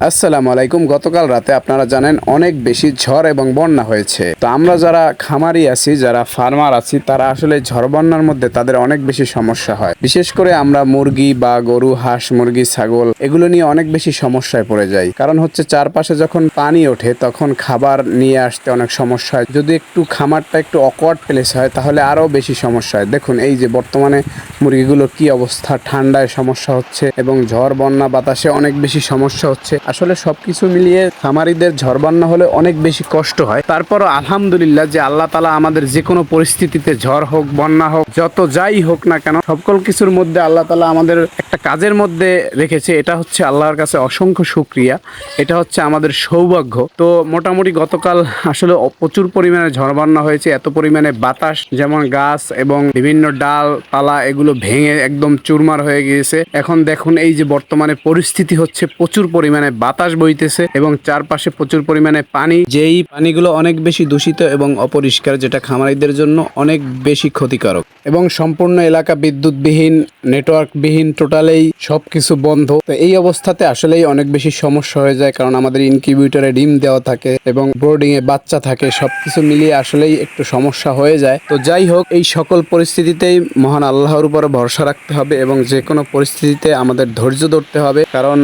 আসসালামু আলাইকুম। গতকাল রাতে আপনারা জানেন অনেক বেশি ঝড় এবং বন্যা হয়েছে। তো আমরা যারা খামারি আছি, যারা ফার্মার আছি, তারা আসলে ঝড় বন্যার মধ্যে তাদের অনেক বেশি সমস্যা হয়। বিশেষ করে আমরা মুরগি, বা গরু, হাঁস, মুরগি, ছাগল, এগুলো নিয়ে অনেক বেশি সমস্যায় পড়ে যাই। কারণ হচ্ছে চারপাশে যখন পানি ওঠে, তখন খাবার নিয়ে আসতে অনেক সমস্যা হয়। যদি একটু খামারটা একটু অকওয়ার্ড প্লেস হয়, তাহলে আরও বেশি সমস্যা হয়। দেখুন, এই যে বর্তমানে মুরগিগুলোর কি অবস্থা, ঠান্ডায় সমস্যা হচ্ছে এবং ঝড়, বন্যা, বাতাসে অনেক বেশি সমস্যা হচ্ছে। আসলে সবকিছু মিলিয়ে খামারিদের ঝড় বন্যা হলে অনেক বেশি কষ্ট হয়। তারপরও আলহামদুলিল্লাহ যে আল্লাহ তালা আমাদের যে কোনো পরিস্থিতিতে ঝড় হোক, বন্যা হোক, যত যাই হোক না কেন, সকল কিছুর মধ্যে আল্লাহ তালা আমাদের একটা কাজের মধ্যে রেখেছে। এটা হচ্ছে আল্লাহর কাছে অসংখ্য শুক্রিয়া। এটা হচ্ছে আমাদের সৌভাগ্য। তো মোটামুটি গতকাল আসলে প্রচুর পরিমাণে ঝড় বন্যা হয়েছে। এত পরিমাণে বাতাস যেমন গাছ এবং বিভিন্ন ডাল, পালা এগুলো ভেঙে একদম চুরমার হয়ে গিয়েছে। এখন দেখুন এই যে বর্তমানে পরিস্থিতি হচ্ছে প্রচুর পরিমাণে বাতাস বইতেছে এবং চারপাশে প্রচুর পরিমাণে পানি। যেই পানিগুলো অনেক বেশি দূষিত এবং অপরিষ্কার, যেটা খামারিদের জন্য অনেক বেশি ক্ষতিকারক। এবং সম্পূর্ণ এলাকা বিদ্যুৎবিহীন, নেটওয়ার্কবিহীন, টোটালেই সবকিছু বন্ধ। তো এই অবস্থাতে আসলেই অনেক বেশি সমস্যা হয়ে যায়, কারণ আমাদের ইনকিউবেটরে ডিম দেওয়া থাকে এবং বোর্ডিং এ বাচ্চা থাকে, সবকিছু মিলিয়ে আসলেই একটু সমস্যা হয়ে যায়। তো যাই হোক, এই সকল পরিস্থিতিতেই মহান আল্লাহর উপরে ভরসা রাখতে হবে এবং যে কোনো পরিস্থিতিতে আমাদের ধৈর্য ধরতে হবে। কারণ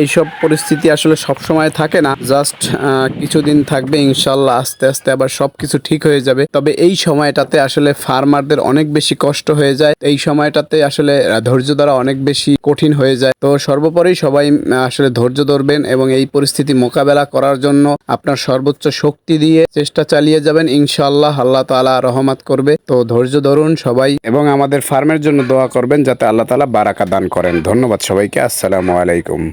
এইসব পরিস্থিতি আসলে সব সময় থাকে না। জাস্ট কিছুদিন থাকবে, ইনশাল্লাহ আস্তে আস্তে আবার সবকিছু ঠিক হয়ে যাবে। তবে এই সময়টাতে আসলে ফার্মারদের অনেক বেশি কষ্ট হয়ে যায়। এই সময়টাতে আসলে ধৈর্য ধরা অনেক বেশি কঠিন হয়ে যায়। তো সর্বোপরি সবাই আসলে ধৈর্য ধরবেন এবং এই পরিস্থিতি মোকাবেলা করার জন্য আপনার সর্বোচ্চ শক্তি দিয়ে চেষ্টা চালিয়ে যাবেন। ইনশাল্লাহ আল্লাহ তাআলা রহমত করবে। তো ধৈর্য ধরুন সবাই এবং আমাদের ফার্মের জন্য দোয়া করবেন যাতে আল্লাহ তাআলা বারাকা দান করেন। ধন্যবাদ সবাইকে। আসসালামু আলাইকুম।